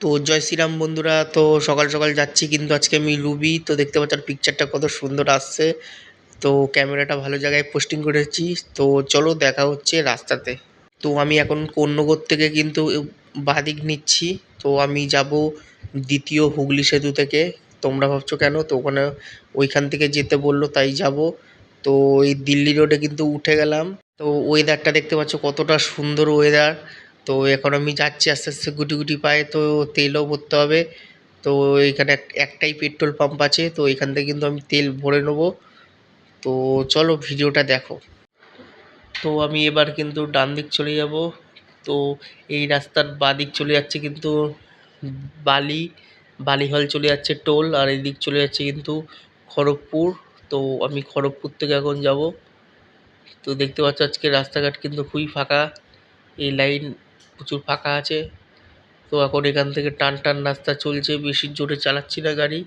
তো জয় শ্রীরাম বন্ধুরা, তো সকাল সকাল যাচ্ছি, কিন্তু আজকে আমি রুবি, তো দেখতে পাচ্ছেন পিকচারটা কত সুন্দর আসছে। তো ক্যামেরাটা ভালো জায়গায় পোস্টিং করেছি, তো চলো দেখা হচ্ছে রাস্তাতে। তো আমি এখন কন্যগর থেকে কিন্তু বাদিক নিচ্ছি, তো আমি যাব দ্বিতীয় হুগলি সেতু থেকে। তোমরা ভাবছ কেন? তো ওখানে ওইখান থেকে যেতে বলল, তাই যাব। তো এই দিল্লি রোডে কিন্তু উঠে গেলাম। তো ওয়েদারটা দেখতে পাচ্ছ কতটা সুন্দর ওয়েদার তো এখন আমি যাচ্ছি আস্তে আস্তে গুটি গুটি পায়ে, তো তেলও ভরতে হবে। তো এখানে এক- একটাই পেট্রোল পাম্প আছে, তো এখান থেকে কিন্তু আমি তেল ভরে নেব। তো চলো ভিডিওটা দেখো। তো আমি এবার কিন্তু ডান দিক চলে যাব। তো এই রাস্তার বাঁ দিক চলে যাচ্ছে কিন্তু বালি বালিহল চলে যাচ্ছে টোল, আর এই দিক চলে যাচ্ছে কিন্তু খড়গপুর। তো আমি খড়গপুর থেকে এখন যাব। তো দেখতে পাচ্ছ আজকে রাস্তাঘাট কিন্তু খুবই ফাঁকা। এই লাইন প্রচুর ফাঁকা আছে। তো এখন এখান থেকে টান টান রাস্তা চলছে, বেশি জোরে চালাচ্ছি না গাড়ি।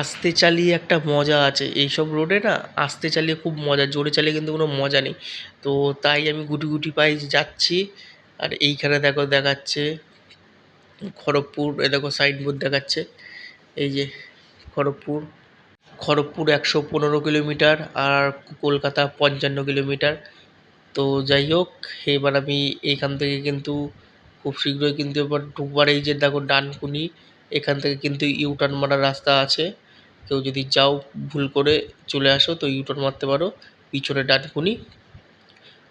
আস্তে চালিয়ে একটা মজা আছে। এইসব রোডে না আস্তে চালিয়ে খুব মজা, জোরে চালিয়ে কিন্তু কোনো মজা নেই। তো তাই আমি গুটি গুটি পায়ে যাচ্ছি। আর এইখানে দেখো দেখাচ্ছে খড়গপুর, এ দেখো সাইনবোর্ড দেখাচ্ছে। এই যে খড়গপুর খড়গপুর একশো পনেরো কিলোমিটার আর কলকাতা পঞ্চান্ন কিলোমিটার। তো যাই হোক, এবার আমি এইখান থেকে কিন্তু খুব শীঘ্রই কিন্তু এবার ঢুকবার এই যে দেখো ডানকুনি, এখান থেকে কিন্তু ইউটার্ন মারার রাস্তা আছে। কেউ যদি যাও, ভুল করে চলে আসো, তো ইউটার্ন মারতে পারো পিছনে ডানকুনি।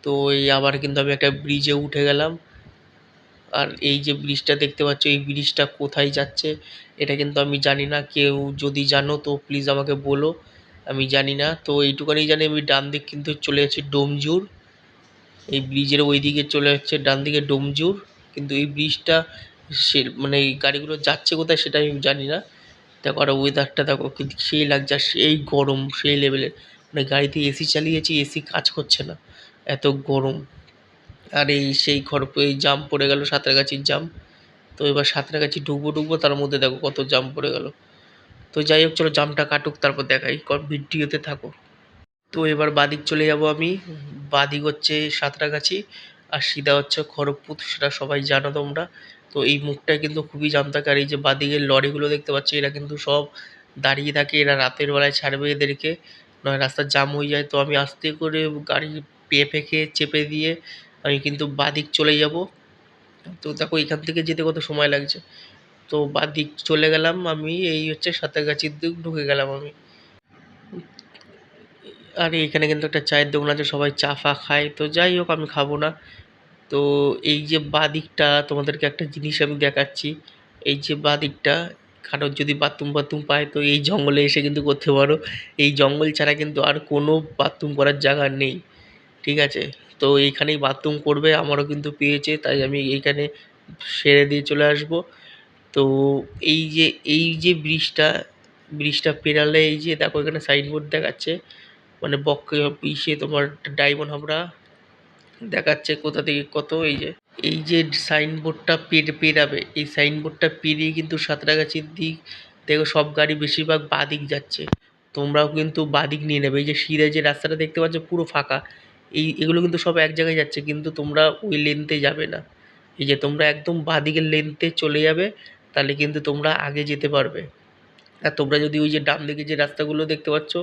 তো এই আবার কিন্তু আমি একটা ব্রিজে উঠে গেলাম। আর এই যে ব্রিজটা দেখতে পাচ্ছ, এই ব্রিজটা কোথায় যাচ্ছে, এটা কিন্তু আমি জানি না। কেউ যদি জানো, তো প্লিজ আমাকে বলো, আমি জানি না। তো এইটুখানি জানি আমি ডান দিক কিন্তু চলে যাচ্ছি ডোমজুর। এই ব্রিজের ওই দিকে চলে যাচ্ছে ডান দিকে ডোমজুর। কিন্তু এই ব্রিজটা সে মানে এই গাড়িগুলো যাচ্ছে কোথায় সেটা আমি জানি না। দেখো আর ওয়েদারটা দেখো কিন্তু সেই লাগছে, আর সেই গরম, সেই লেভেলের মানে গাড়িতে এসি চালিয়েছি এসি কাজ করছে না। এত গরম। আর এই সেই খড় এই জাম পড়ে গেল সাঁতরাগাছির জাম তো এবার সাঁতরাগাছি ঢুকবো ঢুকবো, তার মধ্যে দেখো কত জাম পড়ে গেল। তো যাই হোক, চলো জামটা কাটুক, তারপর দেখাই। ভিডিওতে থাকো। তো এবার বাদিক চলে যাব আমি। বাদিক হচ্ছে সাঁতরাগাছি আর সিধা হচ্ছে খড়গপুর, সেটা সবাই জানো তোমরা। তো এই মুখটা কিন্তু খুবই জাম থাকে এই যে বাদিকের লরিগুলো দেখতে পাচ্ছ, এরা কিন্তু সব দাঁড়িয়ে থাকে। এরা রাতের বেলায় ছাড়বে এদেরকে, নয় রাস্তা জাম হয়ে যায়। তো আমি আস্তে করে গাড়ি পেয়ে ফেঁকে চেপে দিয়ে আমি কিন্তু বাদিক চলে যাব। তো দেখো, এখান থেকে যেতে কত সময় লাগছে? তো বাদিক চলে গেলাম আমি, এই হচ্ছে সাঁতরাগাছির দিক ঢুকে গেলাম আমি। আর এখানে কিন্তু একটা চায়ের দোকান আছে, সবাই চা ফা খায়। তো যাই হোক, আমি খাব না। তো এই যে বাদিকটা, তোমাদেরকে একটা জিনিস আমি দেখাচ্ছি। এই যে বাদিকটা কারোর যদি বাথরুম বাথরুম পায়, তো এই জঙ্গলে এসে কিন্তু করতে পারো। এই জঙ্গল ছাড়া কিন্তু আর কোনো বাথরুম করার জায়গা নেই, ঠিক আছে? তো এইখানেই বাথরুম করবে, আমারও কিন্তু পেয়েছে, তাই আমি এইখানে সেরে দিয়ে চলে আসব। তো এই যে এই যে ব্রিজটা ব্রিজটা পেরালে এই যে, দেখো এখানে সাইনবোর্ড দেখাচ্ছে। মানে বক্কে ইসে তোমার ডায়মন্ড হাবড়া দেখাচ্ছে কোথা থেকে কত, এই যে এই যে সাইনবোর্ডটা পের, পেরাবে, এই সাইনবোর্ডটা পেরিয়ে কিন্তু সাঁতরাগাছির দিক দেখো সব গাড়ি বেশিরভাগ বাদিক যাচ্ছে, তোমরাও কিন্তু বাদিক নিয়ে নেবে, এই যে সিধে যে রাস্তাটা দেখতে পাচ্ছ পুরো ফাঁকা, এই, এগুলো কিন্তু সব এক জায়গায় যাচ্ছে, কিন্তু তোমরা ওই লেনতে যাবে না, এই যে তোমরা একদম বাদিকের লেনতে চলে যাবে, তাহলে কিন্তু তোমরা আগে যেতে পারবে। আর তোমরা যদি ওই যে ডান দিকে যে রাস্তাগুলো দেখতে পাচ্ছ,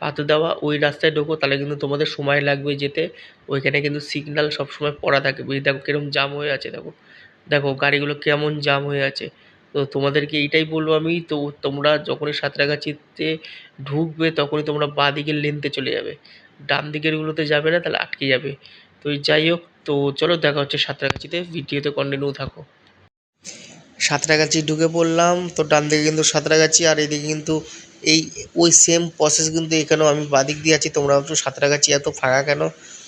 পাথর দেওয়া, ওই রাস্তায় ঢোকো, তাহলে কিন্তু তোমাদের সময় লাগবে যেতে। ওইখানে কিন্তু সিগন্যাল সবসময় পড়া থাকে। বুঝি দেখো কীরকম জাম হয়ে আছে, দেখো। দেখো গাড়িগুলো কেমন জাম হয়ে আছে। তো তোমাদেরকে এইটাই বলব আমি, তো তোমরা যখনই সাঁতরাগাছিতে ঢুকবে, তখনই তোমরা বাঁ দিকের লেনতে চলে যাবে। ডান দিকেরগুলোতে যাবে না, তাহলে আটকে যাবে। তো যাই হোক, তো চলো দেখা হচ্ছে সাঁতরাগাছিতে। ভিডিওতে কন্টিনিউ থাকো। সাঁতরাগাছি ঢুকে পড়লাম, তো ডান দিকে কিন্তু সাঁতরাগাছি আর এদিকে কিন্তু এই, ওই সেম প্রসেস কিন্তু এখানেও আমি বাদিক দিয়ে আছি। তোমরা একটু সাঁতরাগাছি এত ফাঁকা কেন?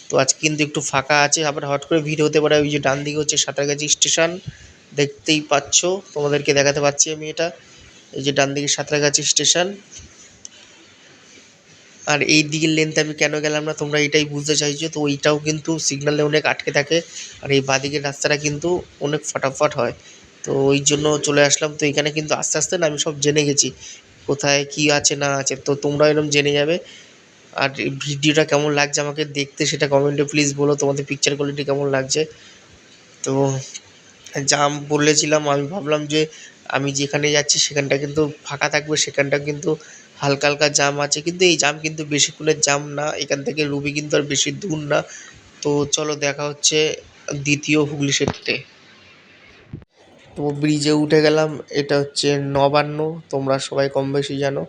তো আজ কিন্তু একটু ফাঁকা আছে, আবার হট করে ভিড় হতে পারে। ওই যে ডান দিকে হচ্ছে সাঁতরাগাছি স্টেশন, দেখতেই পাচ্ছ। তোমাদেরকে দেখাতে পাচ্ছি আমি এটা। এই যে ডান দিকে সাঁতরাগাছি স্টেশন। আর এই দিকের লেনতে আমি কেন গেলাম না, তোমরা এটাই বুঝতে চাইছো। তো ওইটাও কিন্তু সিগনালে অনেক আটকে থাকে। আর এই বাদিকের রাস্তাটা কিন্তু অনেক ফাটাফাট হয়। তো ওই জন্য চলে আসলাম। তো এখানে কিন্তু আস্তে আস্তে না আমি সব জেনে গেছি, কোথায় কি আছে না আছে। তো তোমরা এরকম জেনে যাবে। আর ভিডিওটা কেমন লাগছে আমাকে দেখতে সেটা কমেন্টে প্লিজ বলো, তোমাদের পিকচার কোয়ালিটি কেমন লাগছে। তো জাম বলেছিলাম, আমি ভাবলাম যে আমি যেখানে যাচ্ছি সেখানটা কিন্তু ফাঁকা থাকবে, সেখানটা কিন্তু হালকা হালকা জাম আছে। কিন্তু এই জাম কিন্তু বেশিক্ষণের জাম না, এখান থেকে রুবি কিন্তু আর বেশি দূর না। তো চলো দেখা হচ্ছে দ্বিতীয় হুগলি সেতুতে। তো ব্রিজে উঠে গেলাম, এটা হচ্ছে নবান্ন, তোমরা সবাই কম বেশি জানো।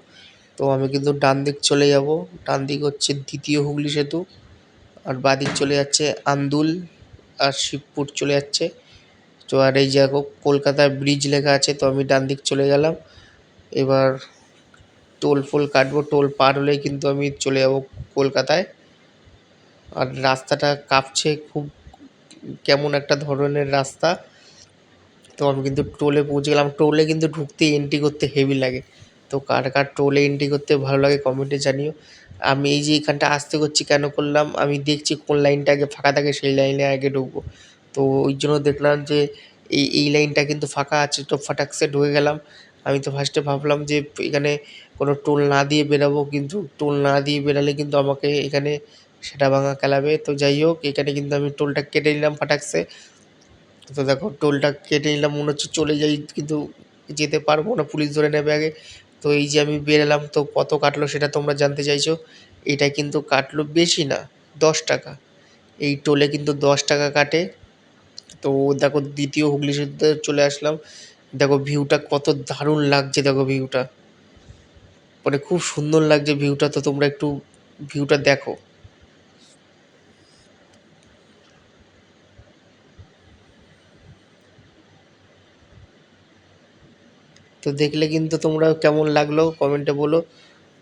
তো আমি কিন্তু ডান দিক চলে যাব, ডান দিক হচ্ছে দ্বিতীয় হুগলি সেতু, আর বাদিক চলে যাচ্ছে আন্দুল, আর শিবপুর চলে যাচ্ছে। তো আর এই যে দেখো, কলকাতায় ব্রিজ লেখা আছে, তো আমি ডান দিক চলে গেলাম। এবার টোল ফোল কাটবো, টোল পার হলেই কিন্তু আমি চলে যাব কলকাতায়। আর রাস্তাটা কাঁপছে, খুব কেমন একটা ধরনের রাস্তা। তো আমি কিন্তু টোলে পৌঁছে গেলাম টোলে কিন্তু ঢুকতে এন্ট্রি করতে হেভি লাগে। তো কার কার টোলে এন্ট্রি করতে ভালো লাগে কমেন্টে জানিও। আমি এই যে এখানটা আসতে করছি কেন করলাম, আমি দেখছি কোন লাইনটা আগে ফাঁকা থাকে সেই লাইনে আগে ঢুকবো। তো ওই জন্য দেখলাম যে এই এই লাইনটা কিন্তু ফাঁকা আছে। তো ফাটাকসে ঢুকে গেলাম। আমি তো ফার্স্টে ভাবলাম যে এখানে কোনো টোল না দিয়ে বেরাবো, কিন্তু টোল না দিয়ে বেরালে কিন্তু আমাকে এখানে সেটা ভাঙা খেলাবে। তো যাই হোক, এখানে কিন্তু আমি টোলটা কেটে নিলাম ফাটাকসে তো দেখো টোলটা কেটে নিলাম, মনে হচ্ছে চলে যাই, কিন্তু যেতে পারব না, পুলিশ ধরে নেবে আগে। তো এই যে আমি বেরালাম, তো কত কাটলো সেটা তোমরা জানতে চাইছো? এটা কিন্তু কাটলো বেশি না, দশ টাকা। এই টোলে কিন্তু দশ টাকা কাটে। তো দেখো দ্বিতীয় হুগলি সেতুতে চলে আসলাম। দেখো ভিউটা কত দারুণ লাগছে, দেখো ভিউটা। মানে খুব সুন্দর লাগছে ভিউটা, তো তোমরা একটু ভিউটা দেখো। তো দেখলে কিন্তু তোমরা কেমন লাগল কমেন্টে বলো।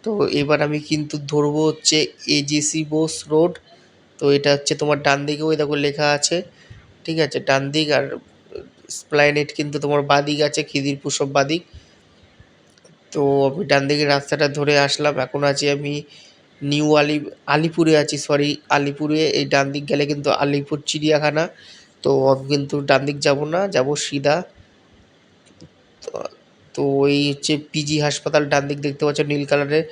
তো এবার আমি কিন্তু ধরবো হচ্ছে এজিসি বোস রোড তো এটা হচ্ছে তোমার ডান দিকে, ওই দেখো লেখা আছে। ঠিক আছে, ডান দিক আর স্প্লাইনেট কিন্তু তোমার বাদিক আছে, খিদিরপুর সব বাদিক। তো আমি ডান দিকের রাস্তাটা ধরে আসলাম। এখন আছি আমি নিউ আলি, আলিপুরে আছি সরি আলিপুরে। এই ডান দিক গেলে কিন্তু আলিপুর চিড়িয়াখানা। তো আমি কিন্তু ডান দিক যাব না, যাব সিধা। তো- তো এই হচ্ছে পিজি হাসপাতাল ডান দিক দেখতে পাচ্ছ নীল কালারের।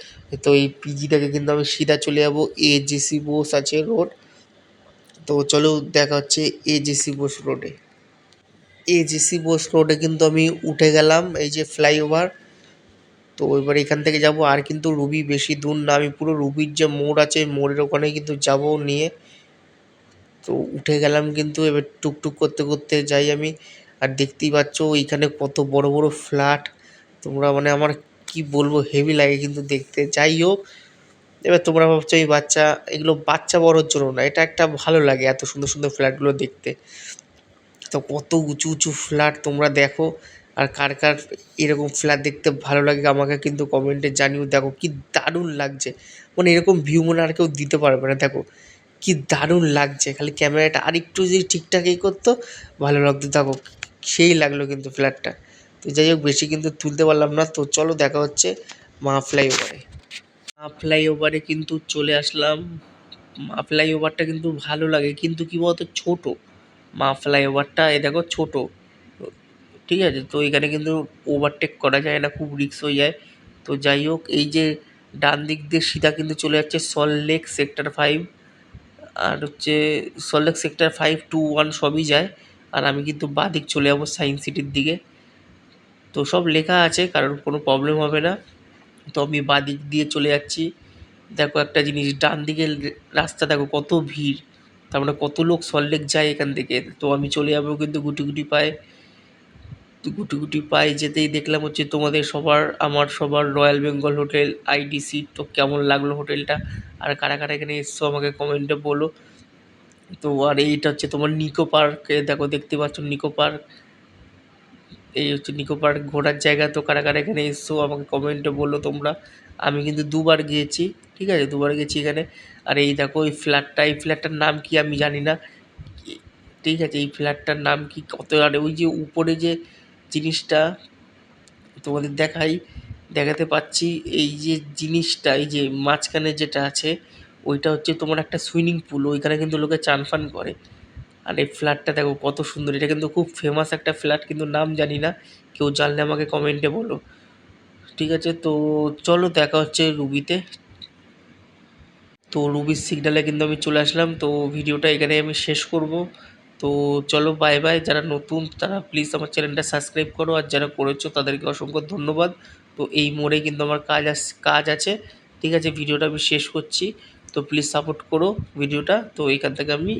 তো এই পিজি থেকে কিন্তু আমি সিধা চলে যাব এজেসি বোস আছে রোড। তো চলো দেখা হচ্ছে এ এজেসি বোস রোডে এ। এজেসি বোস রোডে কিন্তু আমি উঠে গেলাম, এই যে ফ্লাইওভার তো এবার এখান থেকে যাব, আর কিন্তু রুবি বেশি দূর না, আমি পুরো রুবির যে মোড় আছে মোড়ের ওখানে কিন্তু যাব নিয়ে। তো উঠে গেলাম কিন্তু, এবার টুকটুক করতে করতে যাই আমি। আর দেখতেই পাচ্ছ এইখানে কত বড় বড় ফ্ল্যাট। তোমরা মানে আমার কি বলব হেভি লাগে কিন্তু দেখতে। যাই হোক এবার তোমরা ভাবছ এই বাচ্চা, এগুলো বাচ্চা বড়োর জন্য না, এটা একটা ভালো লাগে এত সুন্দর সুন্দর ফ্ল্যাটগুলো দেখতে। তো কত উঁচু উঁচু ফ্ল্যাট তোমরা দেখো, আর কার কার এরকম ফ্ল্যাট দেখতে ভালো লাগে আমাকে কিন্তু কমেন্টে জানিও। দেখো কি দারুণ লাগছে। মানে এরকম ভিউ মনে আর কেউ দিতে পারবে না, দেখো। কি দারুণ লাগছে, খালি ক্যামেরাটা আর একটু যদি ঠিকঠাক এই করতো, ভালো লাগতো। দেখো, সেই লাগল কিন্তু ফ্ল্যাটটা তো যাই হোক, বেশি কিন্তু তুলতে পারলাম না। তো চলো দেখা হচ্ছে মা ফ্লাইওভারে। মা ফ্লাইওভারে কিন্তু চলে আসলাম। মা ফ্লাইওভারটা কিন্তু ভালো লাগে, কিন্তু কি বলতো, ছোটো। মা ফ্লাইওভারটা এ দেখো, ছোটো। ঠিক আছে, তো এখানে কিন্তু ওভারটেক করা যায় না, খুব রিস্ক হয়ে যায়। তো যাই হোক, এই যে ডান দিক দিয়ে সিধা কিন্তু চলে যাচ্ছে সল্টলেক সেক্টর ফাইভ আর হচ্ছে Salt Lake sector five two one সবই যায়। আর আমি কিন্তু বাঁ দিক চলে যাব সায়েন্স সিটির দিকে। তো সব লেখা আছে কারণ কোনো প্রবলেম হবে না। তো আমি বাঁ দিক দিয়ে চলে যাচ্ছি। দেখো একটা জিনিস, ডান দিকের রাস্তা দেখো কত ভিড়। তার মানে কত লোক সল্টলেক যায় এখান থেকে। তো আমি চলে যাব কিন্তু গুটি গুটি পায়ে। গুটি গুটি পায়ে যেতেই দেখলাম হচ্ছে তোমাদের সবার, আমার সবার রয়্যাল বেঙ্গল হোটেল আইডিসি তো কেমন লাগল হোটেলটা আর কারা কারা এখানে এসছো আমাকে কমেন্টে বলো। তো আর এইটা হচ্ছে তোমার নিকো পার্কে দেখো দেখতে পাচ্ছ নিকো পার্ক এই হচ্ছে নিকো পার্ক ঘোরার জায়গা তো কারা কারা এখানে এসছো, আমাকে কমেন্টে বলল তোমরা। আমি কিন্তু দুবার গিয়েছি, ঠিক আছে? দুবার গেছি এখানে। আর এই দেখো, এই ফ্ল্যাটটা এই ফ্ল্যাটটার নাম কি আমি জানি না। ঠিক আছে, এই ফ্ল্যাটটার নাম কি কত? আর ওই যে উপরে যে জিনিসটা তোমাদের দেখাই, দেখাতে পাচ্ছি, এই যে জিনিসটা, এই যে মাঝখানে যেটা আছে, ওইটা হচ্ছে তোমার একটা সুইমিং পুল ওইখানে কিন্তু লোকে চান ফান করে। আর এই ফ্ল্যাটটা দেখো কত সুন্দর, এটা কিন্তু খুব ফেমাস একটা ফ্ল্যাট, কিন্তু নাম জানি না। কেউ জানলে আমাকে কমেন্টে বলো। ঠিক আছে, তো চলো দেখা হচ্ছে রুবিতে। তো রুবির সিগনালে কিন্তু আমি চলে আসলাম, তো ভিডিওটা এখানে আমি শেষ করব। তো চলো বাই বাই যারা নতুন, তারা প্লিজ আমার চ্যানেলটা সাবস্ক্রাইব করো, আর যারা করেছ, তাদেরকে অসংখ্য ধন্যবাদ। তো এই মোড়ে কিন্তু আমার কাজ আস, কাজ আছে। ঠিক আছে, ভিডিওটা আমি শেষ করছি। তো প্লিজ সাপোর্ট করো ভিডিওটা তো এইখান থেকে আমি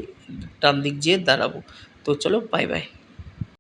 ডান দিক যেয়ে দাঁড়াবো। তো চলো বাই বাই